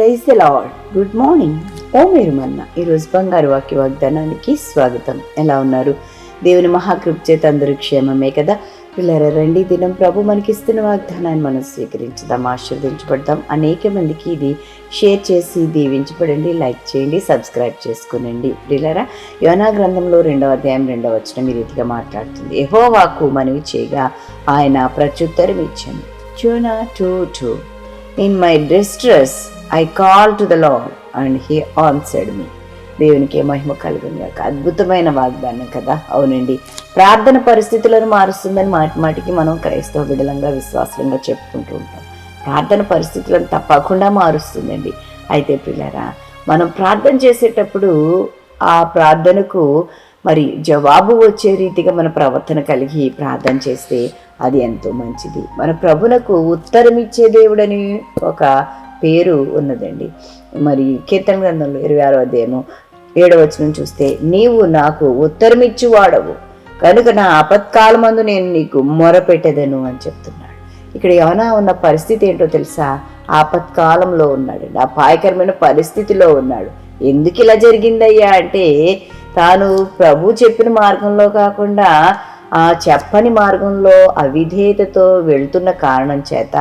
praise the lord. Good morning. ఓ మీరు మన్న ఈరోజు బంగారు వాక్య వాగ్దానానికి స్వాగతం. ఎలా ఉన్నారు? దేవుని మహాకృప చేత అందరూ క్షేమమే కదా? పిల్లర రండి దినం ప్రభు మనకిస్తున్న వాగ్దానాన్ని మనం స్వీకరించుదాం ఆశీర్వదించబడదాం. అనేక మందికి ఇది షేర్ చేసి దీవించబడండి లైక్ చేయండి సబ్స్క్రైబ్ చేసుకునండి. పిల్లరా యోనా గ్రంథంలో రెండవ అధ్యాయం రెండవ వచనం ఈ రీతిగా మాట్లాడుతుంది. యెహోవాకు మనవి చేయగా ఆయన ప్రత్యుత్తరం ఇచ్చాను. Jonah two two. In my distress I call to the lord and he answered me దేవునికి మహిమ కలుగుని యొక్క అద్భుతమైన వాగ్దానం కదా. అవునండి. ప్రార్థన పరిస్థితులను మారుస్తుందని మాటి మాటికి మనం క్రైస్తవ విడలంగా విశ్వాసంగా చెప్పుకుంటూ ఉంటాం. ప్రార్థన పరిస్థితులను తప్పకుండా మారుస్తుందండి. అయితే పిల్లరా మనం ప్రార్థన చేసేటప్పుడు ఆ ప్రార్థనకు మరి జవాబు వచ్చే రీతిగా మన ప్రవర్తన కలిగి ప్రార్థన చేస్తే అది ఎంతో మంచిది. మన ప్రభునకు ఉత్తరం ఇచ్చే దేవుడని ఒక పేరు ఉన్నదండి. మరి కీర్తన గ్రంథంలో ఇరవై ఆరో అధ్యాయము ఏడవచనం చూస్తే నీవు నాకు ఉత్తరమిచ్చి వాడవు కనుక నా ఆపత్కాలమందు నేను నీకు మొరపెట్టదను అని చెప్తున్నాడు. ఇక్కడ ఏమైనా ఉన్న పరిస్థితి ఏంటో తెలుసా? ఆపత్కాలంలో ఉన్నాడండి అపాయకరమైన పరిస్థితిలో ఉన్నాడు. ఎందుకు ఇలా జరిగిందయ్యా అంటే తాను ప్రభు చెప్పిన మార్గంలో కాకుండా ఆ చెప్పని మార్గంలో అవిధేయతతో వెళ్తున్న కారణం చేత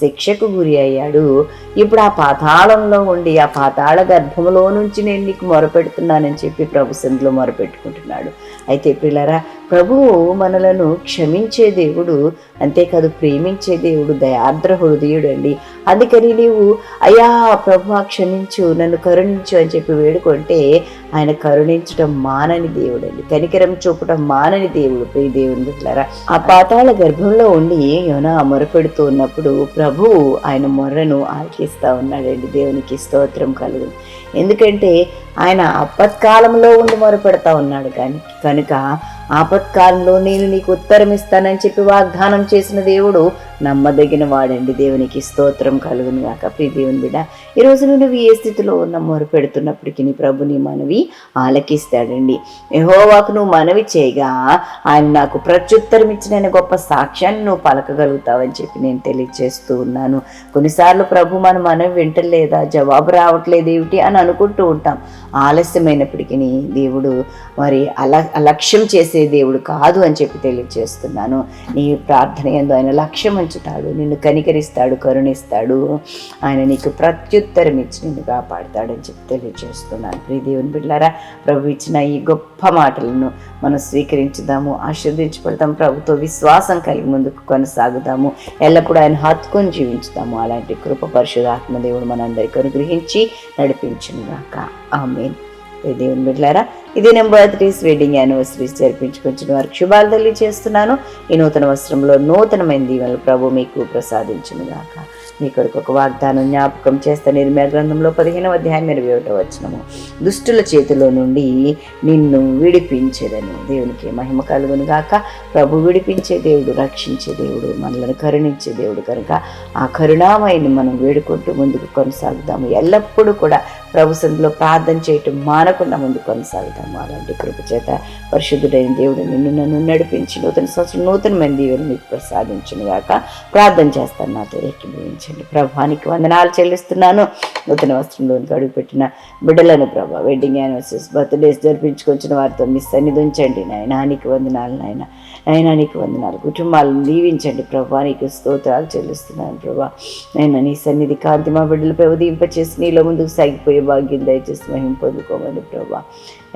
శిక్షకు గురి అయ్యాడు. ఇప్పుడు ఆ పాతాళంలో ఉండి ఆ పాతాళ గర్భంలో నుంచి నేను నీకు మొరపెడుతున్నానని చెప్పి ప్రభు సందులో మొరపెట్టుకుంటున్నాడు. అయితే పిల్లరా ప్రభువు మనలను క్షమించే దేవుడు అంతేకాదు ప్రేమించే దేవుడు దయార్ద్ర హృదయుడు అండి. అందుకని నీవు అయ్యా ప్రభు క్షమించు నన్ను కరుణించు అని చెప్పి వేడుకుంటే ఆయన కరుణించడం మానని దేవుడు అండి. కనికరం చూపడం మానని దేవుడు ప్రియ దేవుని బిడ్డలారా. ఆ పాతాళ గర్భంలో ఉండి యోనా మొరపెడుతూ ఉన్నప్పుడు ప్రభువు ఆయన మొర్రను ఆలకిస్తా ఉన్నాడండి. దేవునికి స్తోత్రం కలుగు. ఎందుకంటే ఆయన అప్పత్కాలంలో ఉండి మొరపెడతా ఉన్నాడు కానీ కనుక ఆపత్కాలంలో నేను నీకు ఉత్తరం ఇస్తానని చెప్పి వాగ్దానం చేసిన దేవుడు నమ్మదగిన వాడండి దేవునికి స్తోత్రం కలుగును గాక. ప్రీ దేవుని బిడ్డ ఈరోజు నువ్వు ఏ స్థితిలో ఉన్న మొరపెడుతున్నప్పటికీ నీ ప్రభుని మనవి ఆలకిస్తాడండి. యహోవాకు నువ్వు మనవి చేయగా ఆయన నాకు ప్రత్యుత్తరం ఇచ్చిన గొప్ప సాక్ష్యాన్ని నువ్వు పలకగలుగుతావని చెప్పి నేను తెలియజేస్తూ ఉన్నాను. కొన్నిసార్లు ప్రభు మన మనవి వింటలేదా? జవాబు రావట్లేదు ఏమిటి అని అనుకుంటూ ఉంటాం. ఆలస్యమైనప్పటికీ దేవుడు మరి అల అలక్ష్యం చేసే దేవుడు కాదు అని చెప్పి తెలియజేస్తున్నాను. నీ ప్రార్థన ఎందు ఆయన లక్ష్యం ఉంచుతాడు నిన్ను కనికరిస్తాడు కరుణిస్తాడు. ఆయన నీకు ప్రత్యుత్తరం ఇచ్చి నిన్ను కాపాడుతాడని చెప్పి తెలియజేస్తున్నాను. ప్రియ దేవుని బిడ్డారా ప్రభు ఇచ్చిన ఈ గొప్ప మాటలను మనం స్వీకరించుదాము ఆశీర్దించబడతాం ప్రభుతో విశ్వాసం కలిగి ముందుకు కొనసాగుదాము ఎల్లప్పుడూ ఆయన హత్తుకొని జీవించుదాము. అలాంటి కృప పరిశుధాత్మ దేవుడు మనందరికీ అనుగ్రహించి నడిపించును గాక ఆమెన్. దేవుని బిడ్డలారా ఇది నేను బర్త్డేస్ వెడ్డింగ్ యానివర్సరీస్ జరిపించుకుంటున్న వారికి శుభాలు తెలియజేస్తున్నాను ఈ నూతన వస్త్రంలో నూతనమైన దీవెనలు ప్రభు మీకు ప్రసాదించునుగాక. మీ కొరకు ఒక వాగ్దానం జ్ఞాపకం చేస్తే. నిర్మయ గ్రంథంలో పదిహేనవ అధ్యాయం ఇరవై ఒకటో వచ్చినము దుష్టుల చేతిలో నుండి నిన్ను విడిపించేదని. దేవునికి మహిమ కలుగును గాక. ప్రభు విడిపించే దేవుడు రక్షించే దేవుడు మనలను కరుణించే దేవుడు కనుక ఆ కరుణామయని మనం వేడుకుంటూ ముందుకు కొనసాగుదాము ఎల్లప్పుడూ కూడా ప్రభు సందులో ప్రార్థన చేయటం మానకుండా ముందు కొనసాగుతాము. అలాంటి కృప చేత పరిశుద్ధుడైన దేవుడు నిన్ను నన్ను నడిపించి నూతన సంవత్సరం నూతనమైన దేవుడు మీకు ప్రసాదించును గాక. ప్రార్థన చేస్తాను నాతో. ఏకీభవించండి ప్రభానికి వందనాలు చెల్లిస్తున్నాను. నూతన వస్త్రంలోనికి అడుగుపెట్టిన బిడ్డలను ప్రభా వెడ్డింగ్ యానివర్సరీస్ బర్త్డేస్ జరిపించుకొచ్చిన వారితో మీ సన్నిధి ఉంచండి. నాయనానికి వందనాలు నాయన. నాయనానికి వందనాలు. కుటుంబాలను దీవించండి ప్రభా నీకు స్తోత్రాలు చెల్లిస్తున్నాను ప్రభా. నేను నీ సన్నిధి కాంతి మా బిడ్డలపై ఉదయింపచేసి నీలో ముందుకు సాగిపోయే భాగ్యం దయచేసి మహిం పొందుకోమని ప్రభా.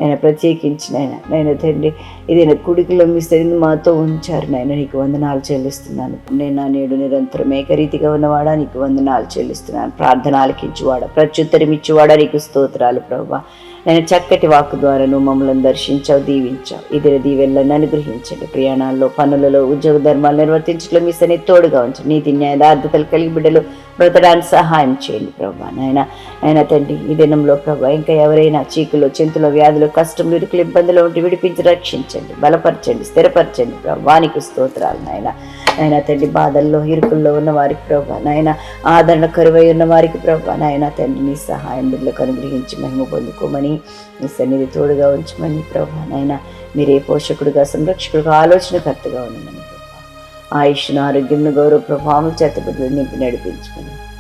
ఆయన ప్రత్యేకించి నాయన నేను తండ్రి ఇదైనా కుడికిలో మీ మాతో ఉంచారు నాయన నీకు వందనాలు చెల్లిస్తున్నాను. నేను నా నేడు నిరంతరం ఏకరీతిగా ఉన్నవాడా నీకు వందనాలు చెల్లిస్తున్నాను. ప్రార్థన ఆలకించువాడా ప్రత్యుత్తరం ఇచ్చేవాడా నీకు స్తోత్రాలు ప్రభా. నేను చక్కటి వాక్కు ద్వారాను మమ్మల్ని దర్శించావు దీవించావు. ఇదిర దీవెళ్ళని అనుగ్రహించండి. ప్రయాణాల్లో పనులలో ఉద్యోగ ధర్మాలు నిర్వర్తించడంలో మీ సన్ని తోడుగా ఉంచండి. నీతి న్యాయదార్థతలు కలిగి బిడ్డలు బ్రతడానికి సహాయం చేయండి ప్రభా. నాయన ఆయన తండ్రి ఈ దినంలో ప్రభా ఇంకా ఎవరైనా చీకులు చింతలు వ్యాధులు కష్టం ఇరుకులు ఇబ్బందులు ఉంటే విడిపించి రక్షించండి బలపరచండి స్థిరపరచండి ప్రభానికి స్తోత్రాలు నాయన. నాయన తండ్రి బాధల్లో ఇరుకుల్లో ఉన్న వారికి ప్రభా నాయన ఆదరణ కరువై ఉన్న వారికి ప్రభా నాయన తండ్రి నీ సహాయం బిడ్డలకు అనుగ్రహించి మహిమ పొందుకోమని నీ సన్నిధి తోడుగా ఉంచమని ప్రభా నాయన మీరే పోషకుడుగా సంరక్షకుడుగా ఆలోచనకర్తగా ఉండమని ప్రభా. ఆయుష్ను ఆరోగ్యంను గౌరవ ప్రభావం చేత బిడ్డలు నింపి నడిపించమని.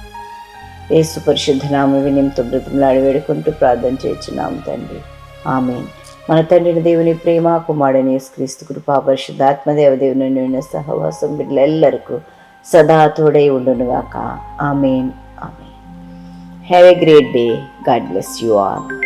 ఏసు పరిశుద్ధ నామ వినియంతో బ్రతిమలాడి వేడుకుంటూ ప్రార్థన చేస్తున్నాము తండ్రి. ఆమె మన తండ్రిని దేవుని ప్రేమ కుమారుని క్రీస్తు కృపా పరిశుద్ధాత్మదేవ దేవుని నిన్న సహవాసం బిడ్డలెల్లరికూ సదా తోడై ఉండునుగాక. Amen. Amen. Have a great day god bless you all